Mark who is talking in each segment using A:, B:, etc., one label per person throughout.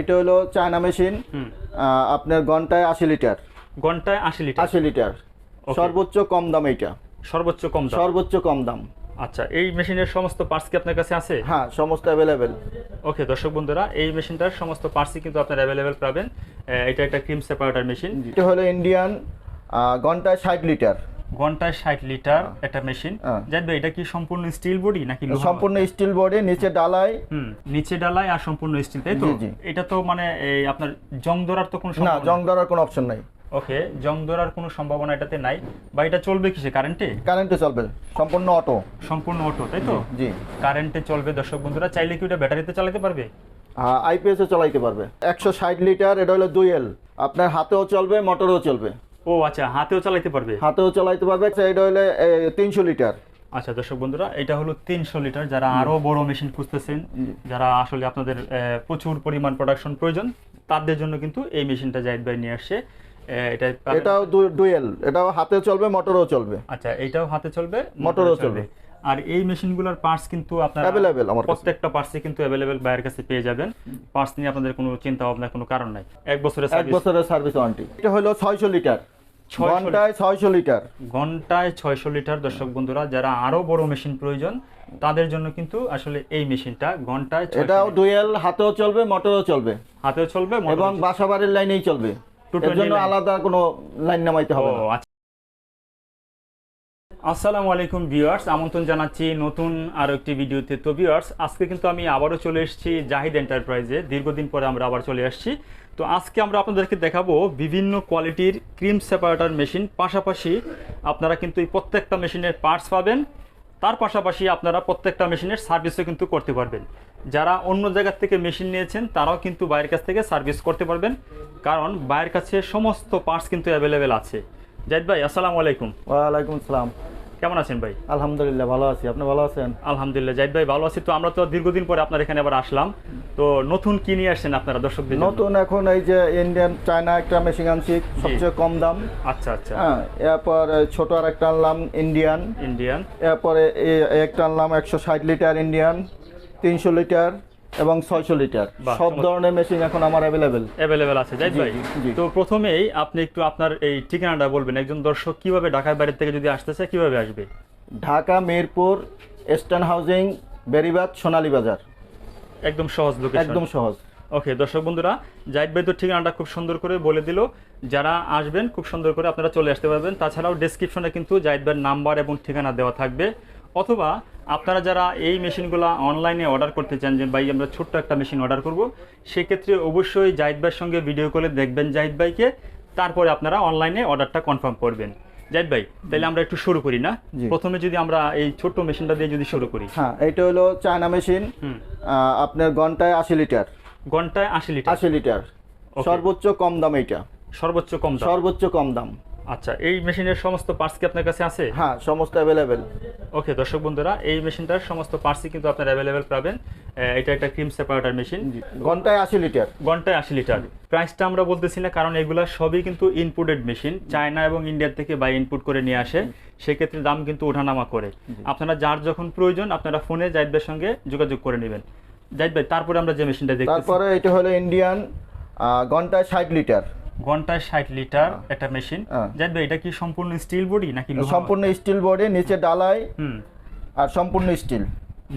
A: এটা হলো China machine আপনার ঘন্টায় আশি লিটার।
B: ঘন্টায় আশি লিটার?
A: আশি লিটার। সর্বোচ্চ কম দাম এইটা।
B: সর্বোচ্চ কম দাম?
A: সর্বোচ্চ কম দাম।
B: আচ্ছা এই মেশিনের সমস্ত পার্টস কি আপনার কাছে আছে?
A: হ্যাঁ সমস্ত অ্যাভেলেবেল
B: ওকে দর্শক বন্ধুরা এই মেশিনটার সমস্ত পার্টসই কিন্তু আপনার অ্যাভেলেবেল পাবেন। এটা একটা ক্রিম সেপারেটার মেশিন
A: এটা হলো ইন্ডিয়ান ঘন্টায় ষাট লিটার।
B: ঘন্টায় ষাট লিটার একটা মেশিন
A: হ্যাঁ।
B: জানবে এটা কি সম্পূর্ণ স্টিল বডি নাকি?
A: সম্পূর্ণ স্টিল বডি নিচে ডালাই।
B: হুম নিচে ডালাই আর সম্পূর্ণ স্টিল তাই তো। এটা তো মানে এই আপনার জং ধরার তো কোনো
A: না জং ধরার কোনো অপশন নাই।
B: ওকে জং ধরার কোনো সম্ভাবনা এটাতে নাই। বা এটা চলবে কিসে কারেন্টে
A: কারেন্টে চলবে সম্পূর্ণ অটো
B: সম্পূর্ণ অটো তাই তো?
A: জি
B: কারেন্টে চলবে দর্শক বন্ধুরা চাইলে কি ওটা ব্যাটারিতে চালাতে পারবে?
A: আইপিএসে চালাইতে পারবে। একশো ষাট লিটার এটা হলো দুই এল আপনার হাতেও চলবে মোটরেও চলবে।
B: ও আচ্ছা হাতেও চালাতে পারবে?
A: হাতেও চালাইতে পারবে এটা হলো তিনশো লিটার।
B: আচ্ছা দর্শক বন্ধুরা এটা হলো তিনশো লিটার। যারা আরও বড় মেশিন খুঁজতেছেন যারা আসলে আপনাদের প্রচুর পরিমাণ প্রোডাকশন প্রয়োজন তাদের জন্য কিন্তু এই মেশিনটা জাহিদ ভাই নিয়ে আসছে। এটা
A: এটাও ডুয়েল এটাও হাতে চলবে মোটরেও চলবে।
B: আচ্ছা এটাও হাতে চলবে
A: মোটরেও চলবে।
B: আর এই মেশিনগুলোর পার্টস কিন্তু আপনারা
A: Available আমার।
B: প্রত্যেকটা পার্টসই কিন্তু অ্যাভেলেবেল বাইরের কাছে পেয়ে যাবেন। পার্টস নিয়ে আপনাদের কোনো চিন্তা ভাবনার কোনো কারণ নাই। এক বছরের
A: এক বছরের সার্ভিস ওয়ারেন্টি এটা হলো ছয়শো লিটার।
B: 600
A: ঘন্টায় ছয়শো লিটার।
B: ঘন্টায় ছয়শো লিটার দর্শক বন্ধুরা যারা আরও বড় মেশিন প্রয়োজন তাদের জন্য কিন্তু আসলে এই মেশিনটা ঘন্টায়
A: এটাও ডুয়েল হাতেও চলবে মোটরেও চলবে।
B: হাতেও চলবে
A: এবং
B: চলবে।
A: বাসা বাড়ির লাইনেই চলবে। এর জন্য আলাদা কোনো লাইন নামাইতে হবে না।
B: আচ্ছা। আসসালামু আলাইকুম ভিউয়ার্স। আমন্ত্রণ জানাচ্ছি নতুন আরও একটি ভিডিওতে। তো ভিউয়ার্স আজকে কিন্তু আমি আবারও চলে এসেছি জাহিদ এন্টারপ্রাইজে। দীর্ঘদিন পরে আমরা আবার চলে আসছি। তো আজকে আমরা আপনাদেরকে দেখাবো বিভিন্ন কোয়ালিটির ক্রিম সেপারেটার মেশিন। পাশাপাশি আপনারা কিন্তু এই প্রত্যেকটা মেশিনের পার্টস পাবেন। তার পাশাপাশি আপনারা প্রত্যেকটা মেশিনের সার্ভিসও কিন্তু করতে পারবেন। যারা অন্য জায়গার থেকে মেশিন নিয়েছেন, তারাও কিন্তু বাইরের কাছ থেকে সার্ভিস করতে পারবেন। কারণ বাইরের কাছে সমস্ত পার্টস কিন্তু অ্যাভেলেবেল আছে। জাহিদ ভাই, আসসালামু আলাইকুম।
A: ওয়ালাইকুম আসসালাম।
B: কেমন আছেন ভাই?
A: আলহামদুলিল্লাহ ভালো আছি। আপনি ভালো আছেন?
B: আলহামদুলিল্লাহ জাহিদ ভাই ভালো আছি। তো আমরা তো দীর্ঘদিন পরে আপনার এখানে আবার আসলাম। তো নতুন কি নিয়ে আসছেন আপনারা দর্শকদের
A: নতুন এখন এই যে ইন্ডিয়ান চায়না একটা মেশিন আনছি সবচেয়ে কম দাম।
B: আচ্ছা আচ্ছা।
A: হ্যাঁ এরপর ছোট আর একটা আনলাম ইন্ডিয়ান
B: ইন্ডিয়ান
A: এরপরে একটা আনলাম একশো ষাট লিটার ইন্ডিয়ান তিনশো লিটার এবং ছয়শো লিটার। সব ধরনের মেশিন এখন আমার অ্যাভেলেবেল
B: অ্যাভেলেবেল আছে জাহিদ ভাই। তো প্রথমেই আপনি একটু আপনার এই ঠিকানাটা বলবেন। একজন দর্শক কীভাবে ঢাকার বাইরে থেকে যদি আসতে চায় কীভাবে আসবে?
A: Dhaka Mirpur Eastern Housing Beribadh Sonali Bazar.
B: একদম সহজ লোকেশন
A: একদম সহজ।
B: ওকে দর্শক বন্ধুরা জাহিদ ভাই তো ঠিকানাটা খুব সুন্দর করে বলে দিল। যারা আসবেন খুব সুন্দর করে আপনারা চলে আসতে পারবেন। তাছাড়াও ডেসক্রিপশনে কিন্তু জাহিদ ভাইয়ের নাম্বার এবং ঠিকানা দেওয়া থাকবে। অথবা আপনারা যারা এই মেশিনগুলো অনলাইনে অর্ডার করতে চান যে ভাই আমরা ছোট্ট একটা মেশিন অর্ডার করব সেক্ষেত্রে অবশ্যই জাহিদ ভাইয়ের সঙ্গে ভিডিও কলে দেখবেন জাহিদ ভাইকে। তারপরে আপনারা অনলাইনে অর্ডারটা কনফার্ম করবেন। জাহিদ ভাই তাহলে আমরা একটু শুরু করি না? প্রথমে যদি আমরা এই ছোট্ট মেশিনটা দিয়ে যদি শুরু করি।
A: হ্যাঁ এইটা হলো চায়না মেশিন। আপনার ঘন্টায় আশি লিটার।
B: ঘন্টায় আশি লিটার?
A: আশি লিটার। সর্বোচ্চ কম দাম এইটা।
B: সর্বোচ্চ কম দাম।
A: সর্বোচ্চ কম দাম।
B: আচ্ছা এই মেশিনের সমস্ত পার্টস কি আপনার কাছে আছে?
A: হ্যাঁ সমস্ত অ্যাভেলেবেল
B: ওকে দর্শক বন্ধুরা এই মেশিনটার সমস্ত পার্টসই কিন্তু আপনার অ্যাভেলেবেল পাবেন। এটা একটা ক্রিম সেপারেটর মেশিন
A: ঘন্টায় আশি লিটার
B: ঘন্টায় আশি লিটার প্রাইসটা আমরা বলতেছি না কারণ এগুলা সবই কিন্তু ইনপুটেড মেশিন চায়না এবং ইন্ডিয়া থেকে বাই ইনপুট করে নিয়ে আসে। সেক্ষেত্রে দাম কিন্তু ওঠানামা করে। আপনারা যার যখন প্রয়োজন আপনারা ফোনে জাহিদের সঙ্গে যোগাযোগ করে নেবেন। জাহিদ ভাই তারপরে আমরা যে মেশিনটা দেখতেছি।
A: তারপরে এটা হলো ইন্ডিয়ান ঘন্টায় ষাট লিটার
B: ঘন্টায় ষাট লিটার একটা মেশিন।
A: হ্যাঁ।
B: এটা কি সম্পূর্ণ স্টিল বডি নাকি
A: সম্পূর্ণ স্টিল বডি নিচে ডালাই
B: হুম।
A: আর সম্পূর্ণ স্টিল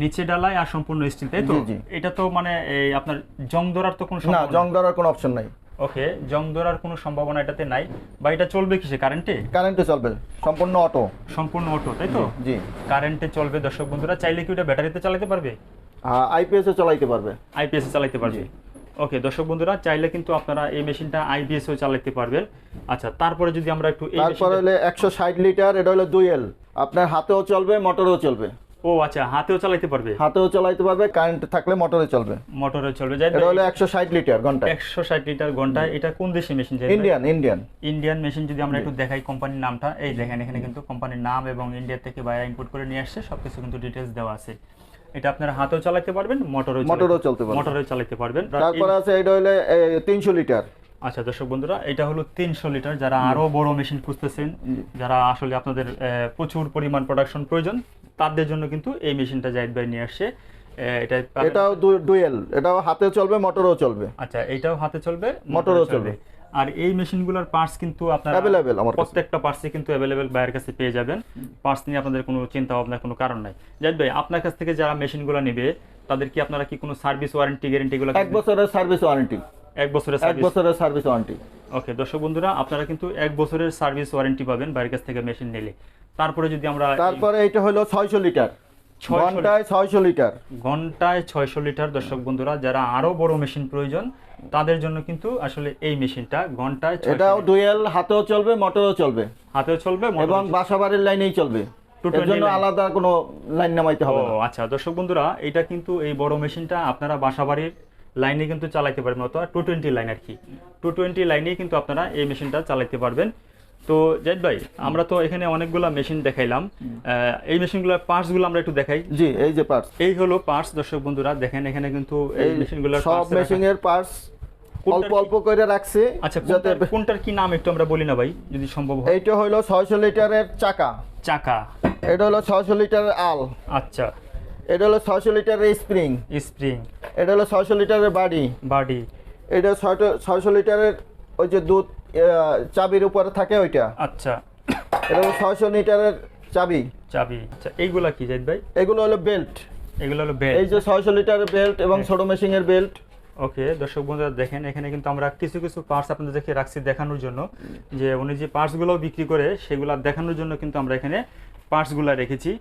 B: নিচে ডালাই আর সম্পূর্ণ স্টিল তাই তো। এটা তো মানে এই আপনার জং ধরার তো কোনো
A: না জং ধরার কোনো অপশন নাই।
B: ওকে জং ধরার কোনো সম্ভাবনা এটাতে নাই। বা এটা চলবে কিসে কারেন্টে
A: কারেন্টে চলবে সম্পূর্ণ অটো
B: সম্পূর্ণ অটো তাই তো?
A: জি
B: কারেন্টে চলবে দর্শক বন্ধুরা চাইলে কি ওটা ব্যাটারিতে চালাতে পারবে?
A: আইপিএসে চালাইতে পারবে।
B: আইপিএস চালাতে পারবে। ওকে দর্শক বন্ধুরা চাইলে কিন্তু আপনারা এই মেশিনটা আইপিএস ও চালাতে পারবেন। আচ্ছা তারপরে যদি আমরা একটু
A: তারপরে হলে একশো ষাট লিটার এটা হলো দুই এল আপনার হাতেও চলবে মোটরেও চলবে।
B: ও আচ্ছা হাতেও চালাতে পারবে?
A: হাতেও চালাইতে পারবে কারেন্ট থাকলে মোটরে চলবে।
B: মোটরে চলবে যাই
A: এটা হলো একশো ষাট লিটার ঘণ্টা।
B: একশো ষাট লিটার ঘণ্টা এটা কোন দেশি মেশিন যাই
A: ইন্ডিয়ান ইন্ডিয়ান।
B: ইন্ডিয়ান মেশিন যদি আমরা একটু দেখাই কোম্পানির নামটা এই দেখেন এখানে কিন্তু কোম্পানির নাম এবং ইন্ডিয়া থেকে বাইরে ইম্পোর্ট করে নিয়ে আসছে সবকিছু কিন্তু ডিটেলস দেওয়া আছে। এটা আপনারা হাতেও চালাতে পারবেন মোটরও
A: মোটরেও চলতে পারবে
B: মোটরে চালাতে পারবেন।
A: তারপরে আছে এটা হলো তিনশো লিটার।
B: আচ্ছা দর্শক বন্ধুরা এটা হলো তিনশো লিটার। যারা আরও বড় মেশিন খুঁজতেছেন যারা আসলে আপনাদের প্রচুর পরিমাণ প্রোডাকশন প্রয়োজন তাদের জন্য কিন্তু এই মেশিনটা জাহিদ ভাই নিয়ে আসছে। এটা
A: এটাও ডুয়েল এটাও হাতে চলবে মোটরও চলবে।
B: আচ্ছা এইটাও হাতে চলবে
A: মোটরও চলবে।
B: আর এই মেশিনগুলোর পার্টস কিন্তু আপনারা
A: Available আমার।
B: প্রত্যেকটা পার্টসই কিন্তু অ্যাভেলেবেল বাইরের কাছে পেয়ে যাবেন। পার্টস নিয়ে আপনাদের কোনো চিন্তা ভাবনার কোনো কারণ নাই। জাহিদ ভাই আপনার কাছ থেকে যারা মেশিনগুলো নেবে তাদের কি আপনারা কি কোনো সার্ভিস ওয়ারেন্টি গ্যারেন্টি গুলো
A: এক বছরের সার্ভিস ওয়ারেন্টি
B: এক বছরের
A: এক বছরের সার্ভিস ওয়ারেন্টি
B: ওকে দর্শক বন্ধুরা আপনারা কিন্তু এক বছরের সার্ভিস ওয়ারেন্টি পাবেন বাইরের কাছ থেকে মেশিন নিলে। তারপরে যদি আমরা
A: তারপরে এটা হলো ছয়শো লিটার
B: 600
A: ঘন্টায় ছয়শো লিটার।
B: ঘন্টায় ছয়শো লিটার দর্শক বন্ধুরা যারা আরও বড় মেশিন প্রয়োজন তাদের জন্য কিন্তু আসলে এই মেশিনটা ঘন্টায়
A: এটাও ডুয়েল হাতেও চলবে মোটরও চলবে।
B: হাতেও চলবে
A: এবং বাসা বাড়ির লাইনেই চলবে। জন্য আলাদা কোনো লাইন নামাইতে হবে
B: আচ্ছা দর্শক বন্ধুরা এটা কিন্তু এই বড় মেশিনটা আপনারা বাসাবাড়ির লাইনে কিন্তু চালাতে পারবেন অথবা টু টোয়েন্টি লাইন আর কি। টু টোয়েন্টি লাইনে কিন্তু আপনারা এই মেশিনটা চালাতে পারবেন। তো জাহিদ ভাই আমরা তো এখানে অনেকগুলা মেশিন দেখাইলাম। এই মেশিনগুলোর পার্টসগুলো আমরা একটু দেখাই।
A: জি এই যে পার্টস
B: এই হলো পার্টস দর্শক বন্ধুরা দেখেন এখানে কিন্তু এই মেশিনগুলোর
A: সব
B: parts রাখা-
A: মেশিং এর পার্টস অল্প অল্প করে রাখছে
B: আচ্ছা
A: যাতে
B: কোনটার- কি নাম একটু আমরা বলি না ভাই যদি সম্ভব হয়।
A: এইটা হলো ছয়শো লিটারের চাকা।
B: চাকা।
A: এটা হলো ছয়শো লিটারের আল।
B: আচ্ছা।
A: এটা হলো ছয়শো লিটারের স্প্রিং
B: স্প্রিং
A: এটা হলো ছয়শো লিটারের বাডি।
B: বাডি।
A: এটা ছয়শো ছয়শো লিটারের ওই যে দুধ চাবির উপরে থাকে ওইটা।
B: আচ্ছা।
A: হলো ছয়শো লিটারের চাবি।
B: চাবি। আচ্ছা এইগুলা কি জাহিদ ভাই?
A: এগুলো হলো বেল্ট।
B: এগুলো হলো বেল
A: এই যে ছয়শো লিটারের বেল্ট এবং ছোট মেশিং এর বেল্ট।
B: ওকে দর্শক বন্ধুরা দেখেন এখানে কিন্তু আমরা কিছু কিছু পার্টস আপনাদের আপনাদেরকে রাখছি দেখানোর জন্য। যে উনি যে পার্টসগুলো বিক্রি করে সেগুলো দেখানোর জন্য কিন্তু আমরা এখানে পার্টসগুলো রেখেছি।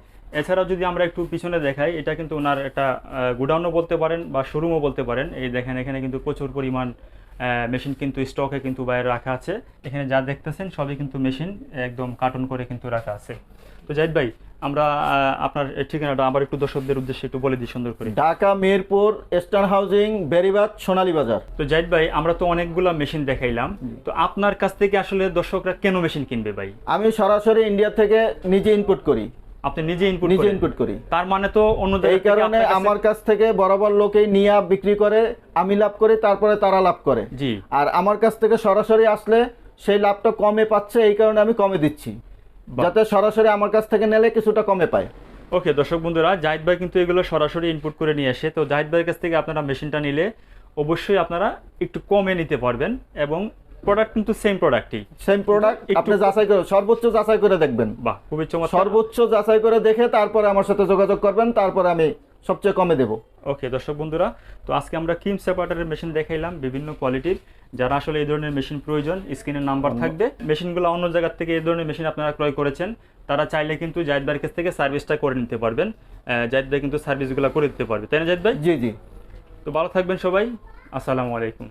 B: এছাড়াও যদি আমরা একটু পিছনে দেখাই এটা কিন্তু ওনার একটা গুডাউনও বলতে পারেন বা শোরুমও বলতে পারেন। এই দেখেন এখানে কিন্তু প্রচুর পরিমাণ মেশিন কিন্তু স্টকে কিন্তু বাইরে রাখা আছে। এখানে যা দেখতেছেন সবই কিন্তু মেশিন একদম কার্টন করে কিন্তু রাখা আছে। তো জাহিদ ভাই আমরা আপনার ঠিকানাটা আবার একটু দর্শকদের উদ্দেশ্যে একটু বলে দিই সুন্দর করে।
A: Dhaka Mirpur Star Housing Beribadh Sonali Bazar.
B: তো জাহিদ ভাই আমরা তো অনেকগুলা মেশিন দেখাইলাম। তো আপনার কাছ থেকে আসলে দর্শকরা কেন মেশিন কিনবে ভাই?
A: আমি সরাসরি ইন্ডিয়া থেকে নিজে ইনপুট করি।
B: আপনি নিজে ইনপুট
A: নিজে ইনপুট করি।
B: তার মানে তো অন্য
A: এই কারণে আমার কাছ থেকে বরাবর লোকেই নিয়ে বিক্রি করে আমি লাভ করি তারপরে তারা লাভ করে।
B: জি।
A: আর আমার কাছ থেকে সরাসরি আসলে সেই লাভটা কমে পাচ্ছে এই কারণে আমি কমে দিচ্ছি। যাতে সরাসরি আমার কাছ থেকে নিলে কিছুটা কমে পায়।
B: ওকে দর্শক বন্ধুরা জাহিদ ভাই কিন্তু এগুলো সরাসরি ইনপুট করে নিয়ে আসে। তো জাহিদ ভাইয়ের কাছ থেকে আপনারা মেশিনটা নিলে অবশ্যই আপনারা একটু কমে নিতে পারবেন এবং প্রোডাক্ট কিন্তু সেম প্রোডাক্টই
A: সেম প্রোডাক্ট আপনি যাচাই করে সর্বোচ্চ যাচাই করে দেখবেন।
B: বাহ খুবই চমৎকার।
A: সর্বোচ্চ যাচাই করে দেখে তারপরে আমার সাথে যোগাযোগ করবেন তারপরে আমি সবচেয়ে কমে দেব।
B: ওকে দর্শক বন্ধুরা তো আজকে আমরা কিম সেপারেটারের মেশিন দেখাইলাম বিভিন্ন কোয়ালিটির যারা আসলে এই ধরনের মেশিন প্রয়োজন স্ক্রিনের নাম্বার থাকবে। মেশিনগুলো অন্য জায়গার থেকে এই ধরনের মেশিন আপনারা ক্রয় করেছেন। তারা চাইলে কিন্তু জাহিদ ভাইয়ের কাছ থেকে সার্ভিসটা করে নিতে পারবেন। জাহিদ ভাই কিন্তু সার্ভিসগুলো করে দিতে পারবে। তাই না জাহিদ ভাই?
A: জি জি।
B: তো ভালো থাকবেন সবাই। আসসালামু আলাইকুম।